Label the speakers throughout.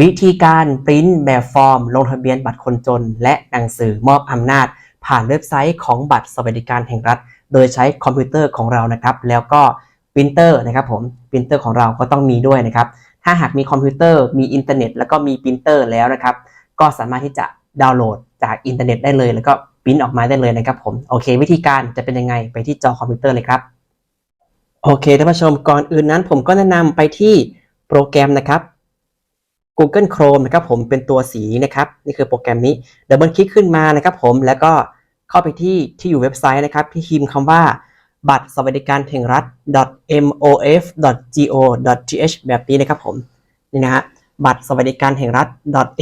Speaker 1: วิธีการปริ้นแบบฟอร์ม ลงทะเบียนบัตรคนจน และหนังสือมอบอำนาจ ผ่านเว็บไซต์ของบัตรสวัสดิการแห่งรัฐ โดยใช้คอมพิวเตอร์ของเรานะครับ แล้วก็ปรินเตอร์นะครับผมปรินเตอร์ของเราก็ต้องมีด้วยนะครับ ถ้าหากมีคอมพิวเตอร์มีอินเทอร์เน็ต แล้วก็มีปรินเตอร์แล้วนะครับ ก็สามารถที่จะดาวน์โหลดจากอินเทอร์เน็ตได้เลย แล้วก็ปริ้นออกมาได้เลยนะครับผมโอเค วิธีการจะเป็นยังไงไปที่จอคอมพิวเตอร์เลยครับโอเคท่านผู้ชมก่อนอื่นนั้นผมก็แนะนำไปที่โปรแกรมนะครับ Google Chrome นะครับผมเป็นตัวสีนะครับนี่คือโปรแกรมนี้ดับเบิลคลิกขึ้นมานะครับผมแล้วก็เข้าไปที่ที่อยู่เว็บไซต์นะครับที่พิมพ์คำว่าบัตรสวัสดิการแห่งรัฐ mof.go.th แบบนี้นะครับผมนี่นะฮะบัตรสวัสดิการแห่งรัฐ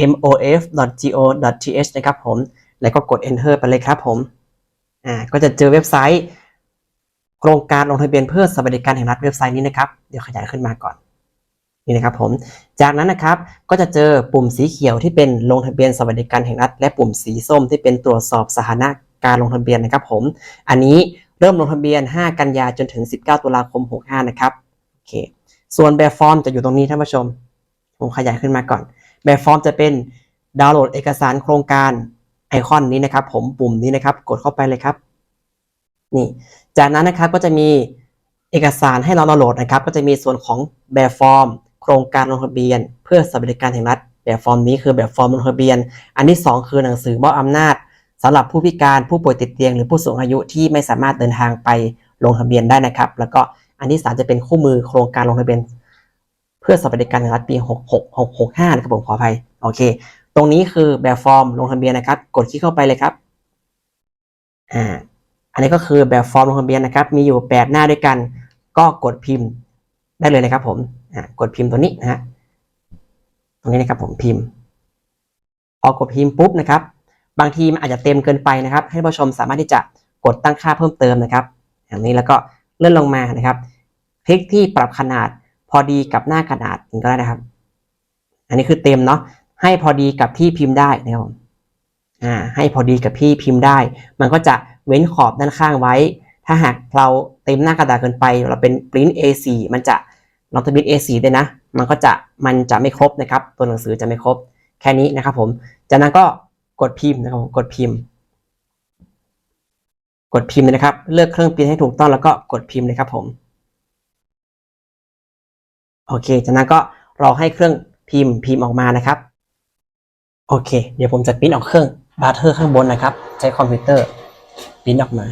Speaker 1: mof.go.th นะครับผม แล้วก็กด enter ไปเลยครับผมอ่าก็จะเจอเว็บไซต์ โครงการลงทะเบียนเพื่อสวัสดิการแห่งรัฐเว็บไซต์นี้นะครับ เดี๋ยวขยายขึ้นมาก่อน นี่นะครับผม จากนั้นนะครับก็จะเจอปุ่มสีเขียวที่เป็นลงทะเบียนสวัสดิการแห่งรัฐ และปุ่มสีส้มที่เป็นตรวจสอบสถานะการลงทะเบียนนะครับผม อันนี้เริ่มลงทะเบียน 5 กันยาจนถึง 19 ตุลาคม 65 นะครับโอเคส่วนแบบฟอร์มจะอยู่ตรงนี้ท่านผู้ชม ผมขยายขึ้นมาก่อน แบบฟอร์มจะเป็นดาวน์โหลดเอกสารโครงการไอคอนนี้นะครับ ผมปุ่มนี้นะครับ กดเข้าไปเลยครับ นี่ จากนั้นนะครับก็จะมีเอกสารให้เราดาวน์โหลดนะครับ ก็จะมีส่วนของแบบฟอร์ม โครงการลงทะเบียน เพื่อสวัสดิการแห่งรัฐ แบบฟอร์มนี้คือแบบฟอร์มลงทะเบียน อันที่ 2 คือหนังสือมอบอำนาจสำหรับผู้พิการผู้ป่วยติดเตียง หรือผู้สูงอายุที่ไม่สามารถเดินทางไปลงทะเบียนได้นะครับ แล้วก็อันที่ 3 จะเป็นคู่มือโครงการลงทะเบียน เพื่อสวัสดิการแห่งรัฐปี 66 665นะครับผมขออภัยโอเค ตรงนี้คือแบบฟอร์มลงทะเบียนนะครับ กดคลิกเข้าไปเลยครับอ่าอันนี้ก็คือแบบฟอร์มลงทะเบียนนะครับ มีอยู่ 8 หน้าด้วยกัน ก็กดพิมพ์ ได้เลยนะครับผมกดพิมพ์ตัวนี้นะฮะตรงนี้นะครับผมพิมพ์ พอกดพิมพ์ปุ๊บนะครับ บางทีมันอาจจะเต็มเกินไปนะครับ ให้ผู้ชมสามารถที่จะกดตั้งค่าเพิ่มเติมนะครับอย่างนี้แล้วก็เลื่อนลงมานะครับ คลิกที่ปรับขนาดพอดีกับหน้ากระดาษก็ได้นะครับ อันนี้คือเต็มเนาะให้พอดีกับที่พิมพ์ได้นะครับผมอ่าให้พอดีกับที่พิมพ์ได้ มันก็จะเว้นขอบด้านข้างไว้ ถ้าหากเราเต็มหน้ากระดาษเกินไป เราเป็นปริ้น A4 มันจะ เราจะปริ้น A4 ด้วยนะ มันก็จะมันจะไม่ครบนะครับ ตัวหนังสือจะไม่ครบแค่นี้นะครับผม จากนั้นก็กดพิมพ์นะครับผมกดพิมพ์ กดพิมพ์เลยนะครับ เลือกเครื่องพิมพ์ให้ถูกต้องแล้วก็กดพิมพ์เลยครับผม โอเค จากนั้นก็รอให้เครื่องพิมพ์พิมพ์ออกมานะครับ โอเค เดี๋ยวผมจะปริ้นออกเครื่องบาร์เทอร์ข้างบนนะครับ ใช้คอมพิวเตอร์ปริ้นออกมา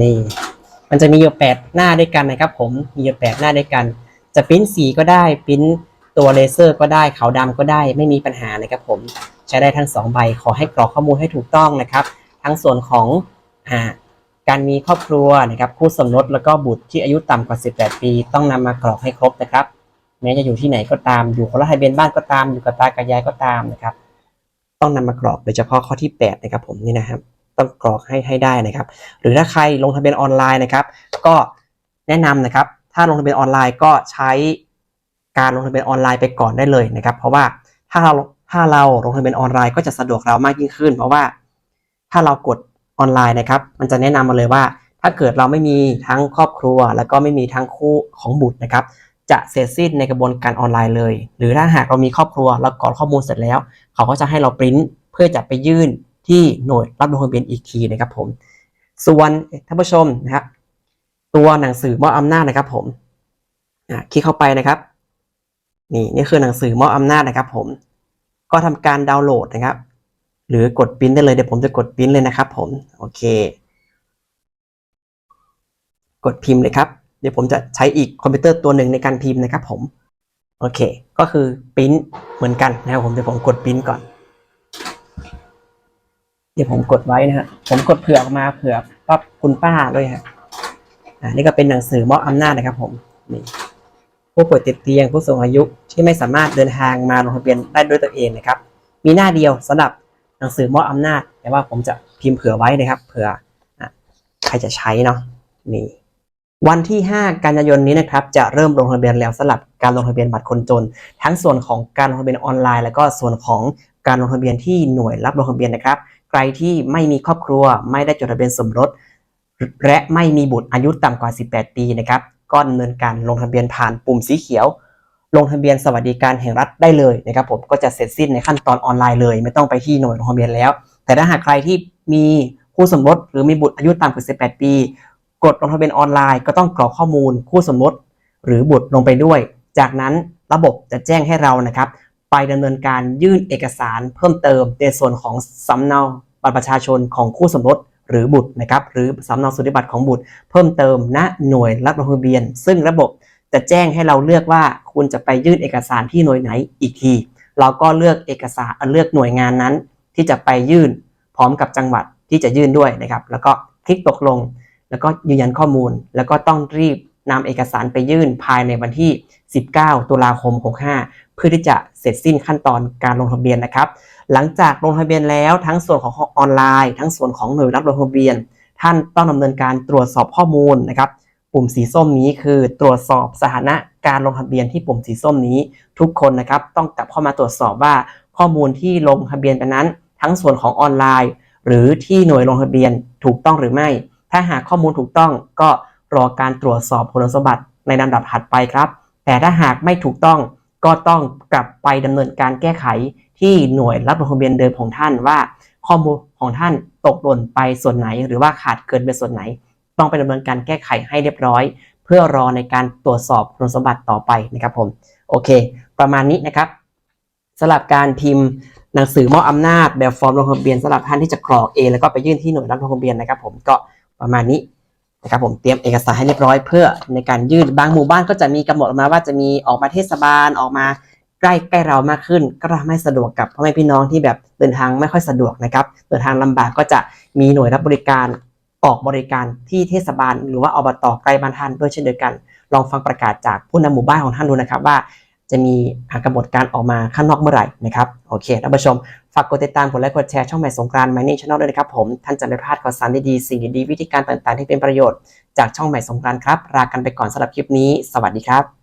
Speaker 1: นี่ มันจะมีอยู่แปดหน้าด้วยกันนะครับ ผมมีอยู่แปดหน้าด้วยกัน จะปริ้นสีก็ได้ปริ้นตัวเลเซอร์ก็ได้ขาวดำก็ได้ไม่มีปัญหานะครับ ผมใช้ได้ทั้งสองใบขอให้กรอกข้อมูลให้ถูกต้องนะครับ ทั้งส่วนของอ่าการมีครอบครัวนะครับคู่สมรสแล้วก็บุตรที่อายุต่ำกว่า 18 ปี ต้องนำมากรอกให้ครบนะครับ แม้จะอยู่ที่ไหนก็ตามอยู่คนละทะเบียนบ้านก็ตามอยู่กับตากับยายก็ตามนะครับ ต้องนำมากรอกโดยเฉพาะข้อที่ 8 นะครับผมนี่นะครับ ต้องกรอกให้ให้ได้นะครับ หรือถ้าใครลงทะเบียนออนไลน์นะครับ ก็แนะนำนะครับ ถ้าลงทะเบียนออนไลน์ก็ใช้การลงทะเบียนออนไลน์ไปก่อนได้เลยนะครับ เพราะว่าถ้าเราถ้าเราลงทะเบียนออนไลน์ก็จะสะดวกเรามากยิ่งขึ้น เพราะว่าถ้าเรากดออนไลน์นะครับ มันจะแนะนำมาเลยว่า ถ้าเกิดเราไม่มีทั้งครอบครัว แล้วก็ไม่มีทั้งคู่ของบุตรนะครับ จะเสร็จสิ้นในกระบวนการออนไลน์เลย หรือถ้าหากเรามีครอบครัวเรากรอกข้อมูลเสร็จแล้ว เขาก็จะให้เราปริ้นเพื่อจะไปยื่น ที่หน่วยรับลงทะเบียนอีกทีนะครับผมส่วนท่านผู้ชมนะครับตัวหนังสือมอบอำนาจนะครับผมคลิกเข้าไปนะครับ นี่นี่คือหนังสือมอบอำนาจนะครับ ผมก็ทำการดาวน์โหลดนะครับ หรือกดปริ้นได้เลยเดี๋ยวผมจะกดปริ้นเลยนะครับ ผมโอเค กดพิมพ์เลยครับ เดี๋ยวผมจะใช้อีกคอมพิวเตอร์ตัวหนึ่งในการพิมพ์นะครับ ผมโอเค ก็คือปริ้นเหมือนกันนะครับผมเดี๋ยวผมกดปริ้นก่อน เดี๋ยวผมกดไว้นะฮะผมกดเผื่อออกมาเผื่อปั๊บคุณป้าด้วยฮะอ่านี่ก็เป็นหนังสือมอบอำนาจนะครับ ผมนี่ผู้ป่วยติดเตียงผู้สูงอายุที่ไม่สามารถเดินทางมาลงทะเบียนได้ด้วยตัวเองนะครับ มีหน้าเดียวสำหรับหนังสือมอบอำนาจ แต่ว่าผมจะพิมพ์เผื่อไว้นะครับ เผื่อใครจะใช้เนาะนี่วันที่ 5 กันยายนนี้นะครับ จะเริ่มลงทะเบียนแล้วสำหรับการลงทะเบียนบัตรคนจน ทั้งส่วนของการลงทะเบียนออนไลน์ แล้วก็ส่วนของการลงทะเบียนที่หน่วยรับลงทะเบียนนะครับ ใครที่ไม่มีครอบครัว ไม่ได้จดทะเบียนสมรส และไม่มีบุตรอายุต่ำกว่า 18 ปีนะครับก็ดำเนินการลงทะเบียนผ่านปุ่มสีเขียว ลงทะเบียนสวัสดิการแห่งรัฐได้เลยนะครับผมก็จะเสร็จสิ้นในขั้นตอนออนไลน์เลย ไม่ต้องไปที่หน่วยลงทะเบียนแล้ว แต่ถ้าหากใครที่มีคู่สมรสหรือมีบุตรอายุต่ำกว่า 18 ปี กดลงทะเบียนออนไลน์ก็ต้องกรอกข้อมูลคู่สมรสหรือบุตรลงไปด้วย จากนั้นระบบจะแจ้งให้เรานะครับ ไปดำเนินการยื่นเอกสารเพิ่มเติมในส่วนของสำเนาบัตรประชาชนของคู่สมรสหรือบุตรนะครับหรือสำเนาสุติบัตรของบุตร เพิ่มเติมณหน่วยรับลงทะเบียน ซึ่งระบบจะแจ้งให้เราเลือกว่าคุณจะไปยื่นเอกสารที่หน่วยไหนอีกที เราก็เลือกเอกสารเลือกหน่วยงานนั้น ที่จะไปยื่นพร้อมกับจังหวัดที่จะยื่นด้วยนะครับ แล้วก็คลิกตกลง แล้วก็ยืนยันข้อมูล แล้วก็ต้องรีบ นำเอกสารไปยื่นภายในวันที่ 19 ตุลาคม 65 เพื่อที่จะเสร็จสิ้นขั้นตอนการลงทะเบียนนะครับ หลังจากลงทะเบียนแล้วทั้งส่วนของออนไลน์ ทั้งส่วนของหน่วยรับลงทะเบียน ท่านต้องดำเนินการตรวจสอบข้อมูลนะครับปุ่มสีส้มนี้คือตรวจสอบสถานะการลงทะเบียนที่ปุ่มสีส้มนี้ ทุกคนนะครับต้องกลับเข้ามาตรวจสอบว่าข้อมูลที่ลงทะเบียนไปนั้น ทั้งส่วนของออนไลน์ หรือที่หน่วยลงทะเบียนถูกต้องหรือไม่ ถ้าหากข้อมูลถูกต้องก็ รอการตรวจสอบคุณสมบัติในลำดับถัดไปครับ แต่ถ้าหากไม่ถูกต้องก็ต้องกลับไปดำเนินการแก้ไขที่หน่วยรับลงทะเบียนเดิมของท่านว่า ข้อมูลของท่านตกหล่นไปส่วนไหน หรือว่าขาดเกินไปส่วนไหน ต้องไปดำเนินการแก้ไขให้เรียบร้อย เพื่อรอในการตรวจสอบคุณสมบัติต่อไปนะครับผมโอเค ประมาณนี้นะครับสำหรับการพิมพ์หนังสือมอบอำนาจแบบฟอร์มลงทะเบียนสำหรับท่านที่จะกรอกเองแล้วก็ไปยื่นที่หน่วยรับลงทะเบียนนะครับ ผมก็ประมาณนี้ นะครับผมเตรียมเอกสารให้เรียบร้อยเพื่อในการยื่นบางหมู่บ้านก็จะมีกำหนดออกมาว่าจะมีออกมาเทศบาลออกมาใกล้ใกล้เรามากขึ้น ก็ทำให้สะดวกกับพ่อแม่พี่น้องที่แบบเดินทางไม่ค่อยสะดวกนะครับเดินทางลำบากก็จะมีหน่วยรับบริการออกบริการที่เทศบาล หรือว่าอบตใกล้บ้านท่านด้วยเช่นเดียวกัน ลองฟังประกาศจากผู้นำหมู่บ้านของท่านดูนะครับว่าจะมีกำหนดการออกมาข้างนอกเมื่อไหร่นะครับโอเคท่านผู้ชม ฝากกดติดตามกดไลค์กดแชร์ช่องใหม่สงกรานต์ Mining Channel ด้วยนะครับผม ท่านจะไม่พลาดข่าวสารดีๆสิ่งดีๆวิธีการต่างๆ ที่เป็นประโยชน์จากช่องใหม่สงกรานต์ครับลากันไปก่อนสำหรับคลิปนี้ สวัสดีครับ